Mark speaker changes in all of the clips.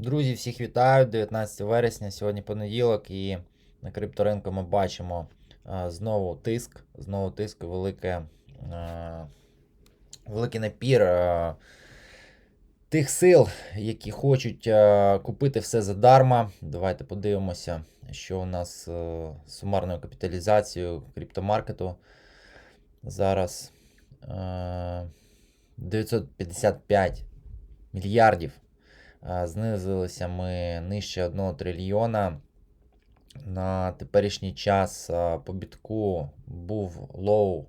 Speaker 1: Друзі, всіх вітаю! 19 вересня, сьогодні понеділок, і на крипторинку ми бачимо а, знову тиск, знову тиск, велике, а, великий напір а, тих сил, які хочуть купити все задарма. Давайте подивимося, що у нас з сумарною капіталізацією криптомаркету зараз а, 955 мільярдів. Знизилися ми нижче 1 трильйона. На теперішній час по бітку був лоу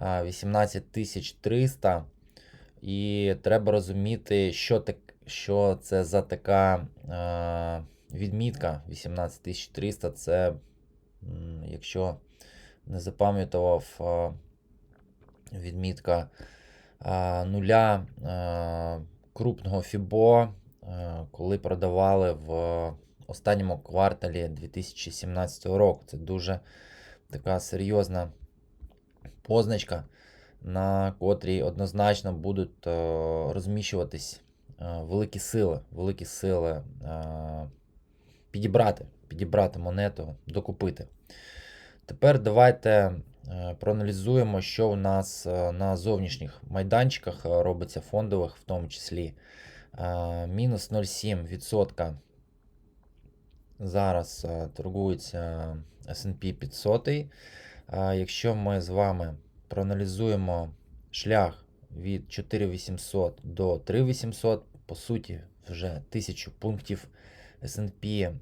Speaker 1: 18300. І треба розуміти, що, так, що це за така відмітка 18300. Це, якщо не запам'ятував, відмітка нуля крупного Фібо, коли продавали в останньому кварталі 2017 року. Це дуже така серйозна позначка, на котрій однозначно будуть е, розміщуватись е, великі сили, великі сили е, підібрати, підібрати монету, докупити. Тепер давайте проаналізуємо, що у нас на зовнішніх майданчиках робиться фондових, в тому числі. Е, Мінус 0,7% зараз е, торгується SP 500. Е, Якщо ми з вами проаналізуємо шлях від 4800 до 3800, по суті, вже 1000 пунктів S&P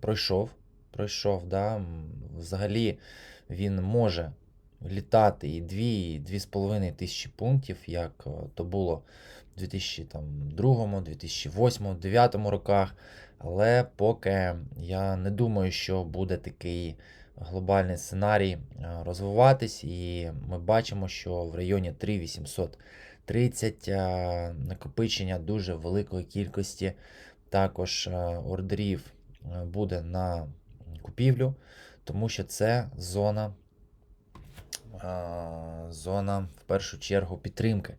Speaker 1: пройшов. Пройшов, да? взагалі він може літати і 2, і 2,5 тисячі пунктів, як е, то було в 2002, 2008, 2009 роках. Але поки я не думаю, що буде такий глобальний сценарій е, розвиватись, і ми бачимо, що в районі 3830 е, накопичення дуже великої кількості також ордерів буде на купівлю, тому що це зона, зона в першу чергу підтримки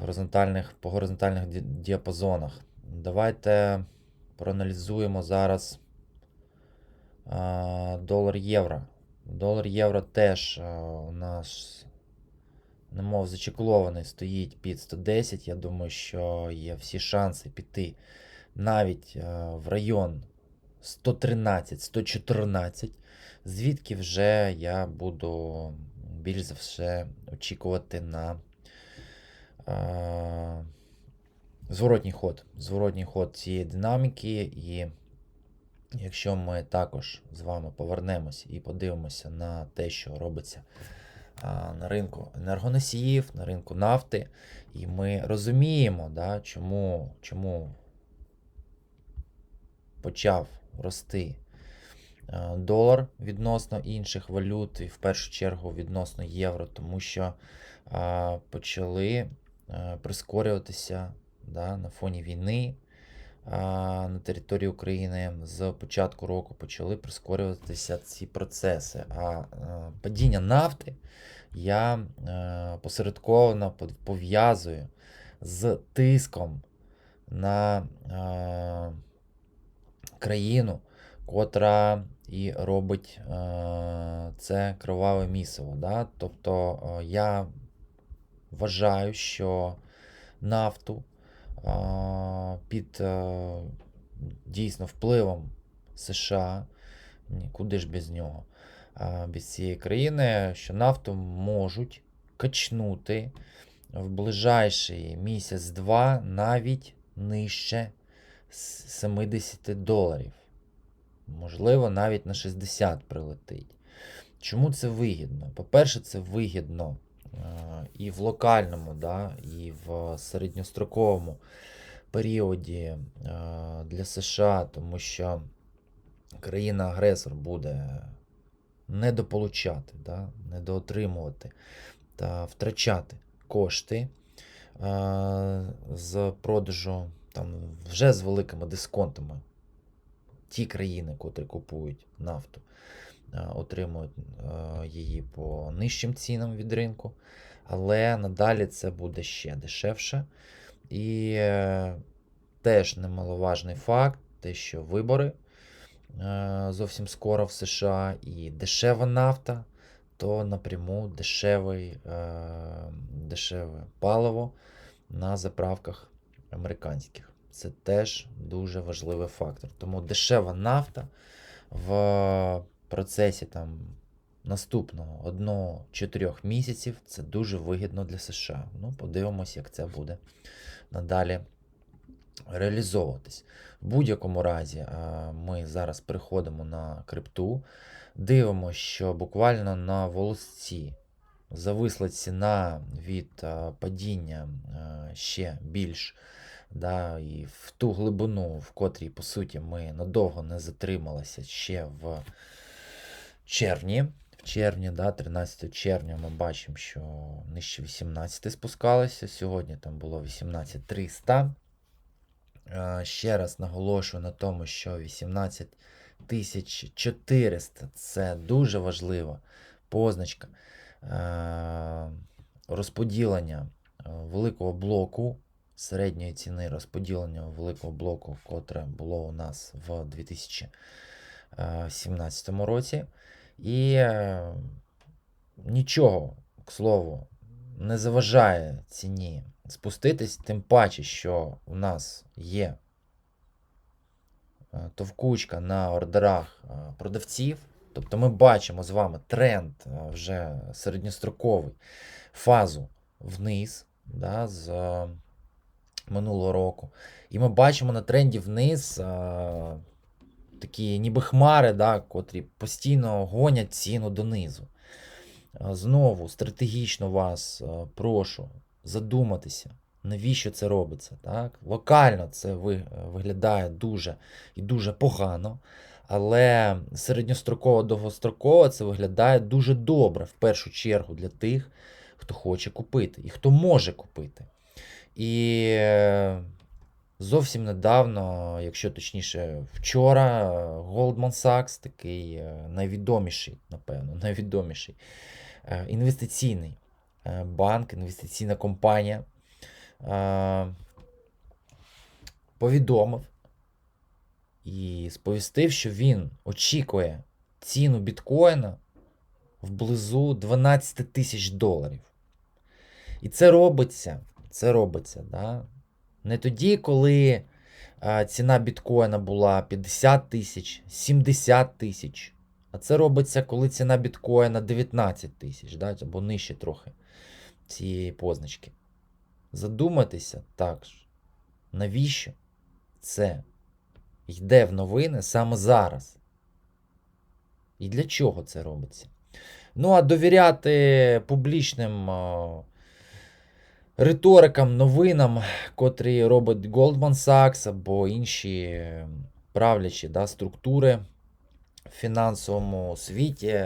Speaker 1: горизонтальних, по горизонтальних діапазонах. Давайте проаналізуємо зараз долар-євро. Долар-євро теж у нас, немов зачеклований, стоїть під 110. Я думаю, що є всі шанси піти навіть в район 113-114, звідки вже я буду більш за все очікувати на е, зворотній ход. Зворотній ход цієї динаміки. І якщо ми також з вами повернемося і подивимося на те, що робиться на ринку енергоносіїв, на ринку нафти, і ми розуміємо, да, чому, чому почав рости долар відносно інших валют, і в першу чергу відносно євро, тому що е, почали е, прискорюватися да, на фоні війни е, на території України з початку року почали прискорюватися ці процеси. А е, падіння нафти я е, посередковано пов'язую з тиском на е, країну, котра і робить е, це кроваве місиво. Да? Тобто е, я вважаю, що нафту е, під дійсно впливом США, нікуди ж без нього, без цієї країни, що нафту можуть качнути в ближайший місяць-два навіть нижче с- 70 доларів. Можливо, навіть на 60 прилетить. Чому це вигідно? По-перше, це вигідно е, і в локальному, да, і в середньостроковому періоді е, для США, тому що країна-агресор буде недополучати, да, недоотримувати та втрачати кошти е, з продажу там, вже з великими дисконтами. Ті країни, котрі купують нафту, отримують е, її по нижчим цінам від ринку, але надалі це буде ще дешевше. І е, теж немаловажний факт, те, що вибори е, зовсім скоро в США і дешева нафта, то напряму дешевий, дешеве паливо на заправках американських. Це теж дуже важливий фактор. Тому дешева нафта в процесі там наступного 1-4 місяців це дуже вигідно для США. Ну, подивимось, як це буде надалі реалізовуватись. В будь-якому разі ми зараз переходимо на крипту, дивимося, що буквально на волосці зависла ціна від падіння ще більш да, і в ту глибину, в котрій, по суті, ми надовго не затрималися ще в червні. В червні, да, 13 червня ми бачимо, що нижче 18 спускалося. Сьогодні там було 18300. Е, Ще раз наголошую на тому, що 18400 це дуже важлива позначка е, розподілення е, великого блоку, середньої ціни розподілення великого блоку, котре було у нас в 2017 році. І е, нічого, к слову, не заважає ціні спуститись, тим паче, що у нас є е, товкучка на ордерах е, продавців. Тобто ми бачимо з вами тренд вже середньостроковий фазу вниз да, з минулого року. І ми бачимо на тренді вниз е, такі ніби хмари, да, котрі постійно гонять ціну донизу. Е, Знову стратегічно вас е, прошу задуматися, навіщо це робиться. Так? Локально це ви- виглядає дуже і дуже погано, але середньостроково довгостроково це виглядає дуже добре, в першу чергу для тих, хто хоче купити і хто може купити. І е, зовсім недавно, якщо точніше, вчора е, Goldman Sachs, такий е, найвідоміший, напевно, найвідоміший інвестиційний банк, інвестиційна компанія, повідомив і сповістив, що він очікує ціну біткоїна вблизу 12 тисяч доларів. І це робиться, це робиться, да? не тоді, коли ціна біткоїна була 50 тисяч, 70 тисяч. А це робиться, коли ціна біткоїна 19 тисяч, да? або нижче трохи цієї позначки. Задумайтеся також, навіщо це йде в новини саме зараз? І для чого це робиться? Ну, а довіряти публічним риторикам, новинам, котрі робить Goldman Sachs або інші е, правлячі да, структури в фінансовому світі,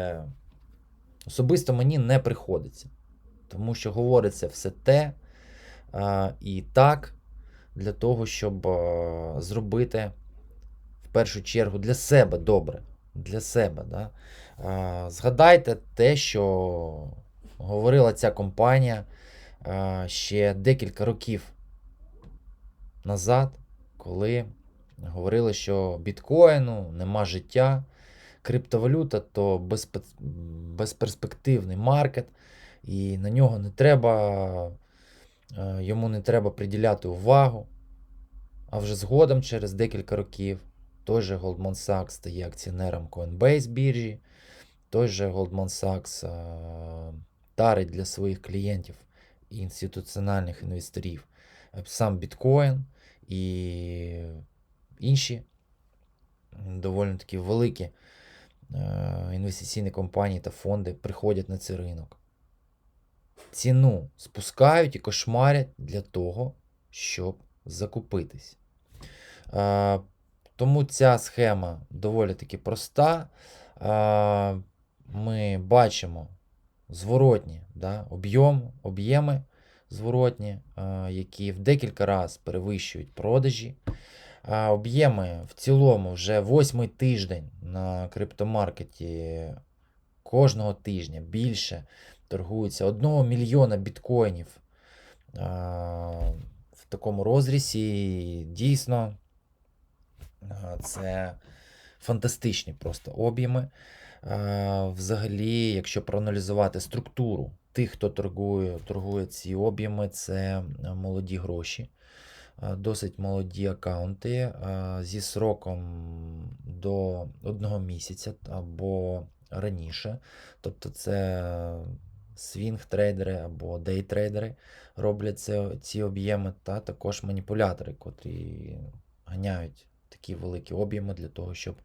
Speaker 1: особисто мені не приходиться. Тому що говориться все те а, і так для того, щоб а, зробити в першу чергу для себе добре. Для себе. Да? А, Згадайте те, що говорила ця компанія ще декілька років назад, коли говорили, що біткоїну нема життя, криптовалюта то безпе- безперспективний маркет, і на нього не треба, е, йому не треба приділяти увагу. А вже згодом, через декілька років, той же Goldman Sachs стає акціонером Coinbase біржі, той же Goldman Sachs е, тарить для своїх клієнтів інституціональних інвесторів е, сам біткоін і інші доволі такі великі е, інвестиційні компанії та фонди приходять на цей ринок. Ціну спускають і кошмарять для того, щоб закупитись. Е, тому ця схема доволі таки проста. Ми бачимо зворотні да, об'єм, об'єми зворотні, е, які в декілька разів перевищують продажі. Об'єми в цілому вже восьмий тиждень на криптомаркеті кожного тижня більше торгується 1 мільйона біткоїнів в такому розрізі. Дійсно, це фантастичні просто об'єми. Е, Взагалі, якщо проаналізувати структуру тих, хто торгує, торгує ці об'єми, це е, молоді гроші, е, досить молоді аккаунти зі сроком до одного місяця або раніше. Тобто це свінг-трейдери або дейтрейдери роблять це, ці об'єми, та також маніпулятори, котрі ганяють такі великі об'єми для того, щоб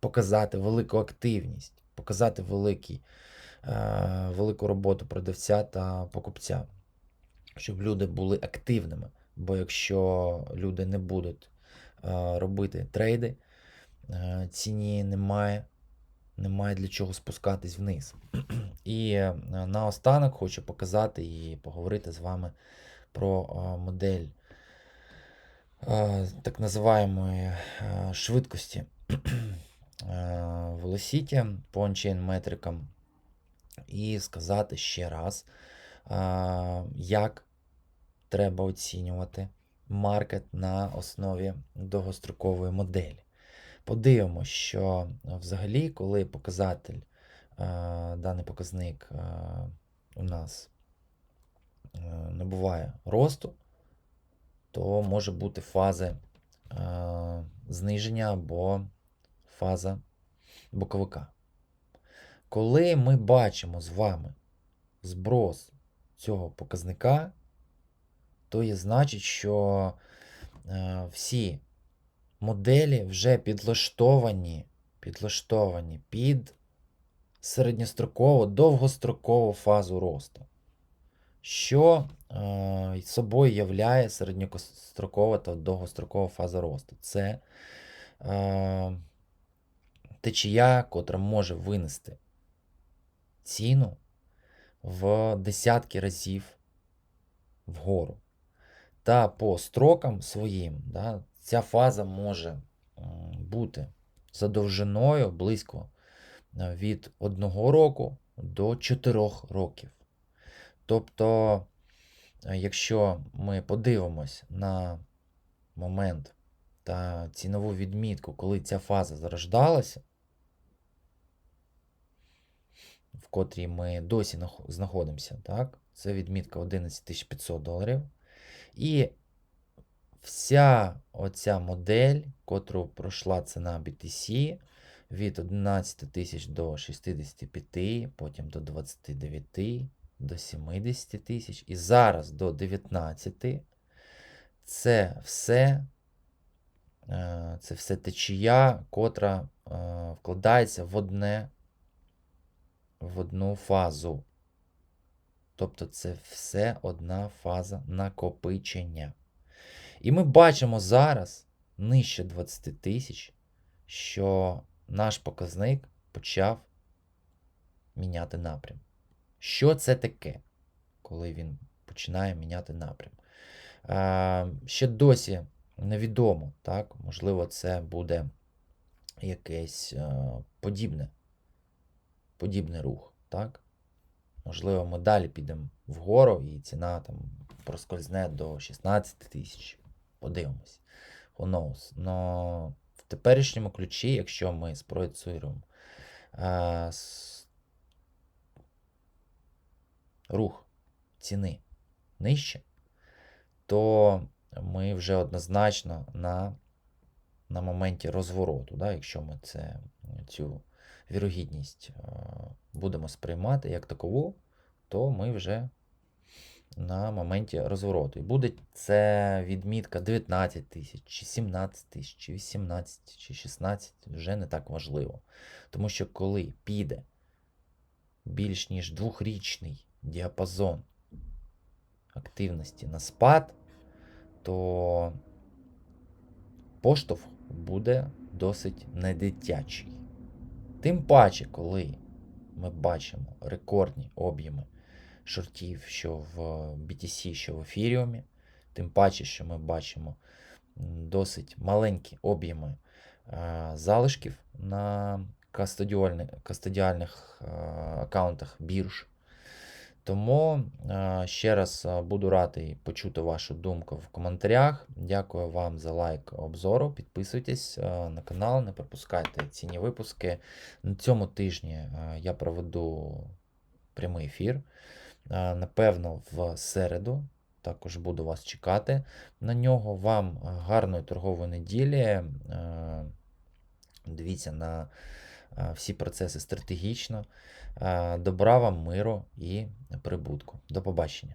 Speaker 1: показати велику активність, показати великий, е, велику роботу продавця та покупця, щоб люди були активними. Бо якщо люди не будуть е, робити трейди, е, ціні немає, немає для чого спускатись вниз. І наостанок хочу показати і поговорити з вами про модель так називаємої швидкості Velocity по ончейн метрикам. І сказати ще раз, е, як треба оцінювати маркет на основі довгострокової моделі. Подивимося, що взагалі, коли показатель, е, даний показник е, у нас е, набуває росту, то може бути фази е, зниження або фаза боковика. Коли ми бачимо з вами зброс цього показника, то є значить, що е, всі моделі вже підлаштовані, підлаштовані під середньострокову, довгострокову фазу росту. Що е, собою являє середньострокова та довгострокова фаза росту? Це е, течія, котра може винести ціну в десятки разів вгору. Та по строкам своїм, да, ця фаза може бути за довжиною близько е, від 1 року до 4 років. Тобто, е, якщо ми подивимось на момент та цінову відмітку, коли ця фаза зарождалася, в котрій ми досі знаходимося, так? Це відмітка 11 500 доларів. І вся оця модель, котру пройшла ціна BTC від 11 тисяч до 65, потім до 29, до 70 тисяч і зараз до 19, це все, е, це все течія, котра е, вкладається в одне в одну фазу. Тобто це все одна фаза накопичення. І ми бачимо зараз нижче 20 тисяч, що наш показник почав міняти напрям. Що це таке, коли він починає міняти напрям? А, ще досі невідомо, так? можливо, це буде якесь а, подібне, подібний рух. так? Можливо, ми далі підемо вгору і ціна там проскользне до 16 тисяч. Подивимось. Who knows. Но в теперішньому ключі, якщо ми спроєцюємо е, с- рух ціни нижче, то ми вже однозначно на, на моменті розвороту, да, якщо ми це, цю вірогідність е, будемо сприймати як такову, то ми вже на моменті розвороту. І буде це відмітка 19 тисяч, чи 17 тисяч, чи 18, чи 16, вже не так важливо. Тому що коли піде більш ніж двохрічний діапазон активності на спад, то поштовх буде досить недитячий. Тим паче, коли ми бачимо рекордні об'єми шортів, що в BTC, що в ефіріумі, тим паче, що ми бачимо досить маленькі об'єми е, залишків на кастодіальних, е, аккаунтах бірж, Тому е, ще раз е, буду радий почути вашу думку в коментарях. Дякую вам за лайк обзору. Підписуйтесь е, на канал, не пропускайте цінні випуски. На цьому тижні я проведу прямий ефір. Напевно, в середу. Також буду вас чекати на нього. Вам гарної торгової неділі. Дивіться на всі процеси стратегічно. Е, Добра вам, миру і прибутку. До побачення.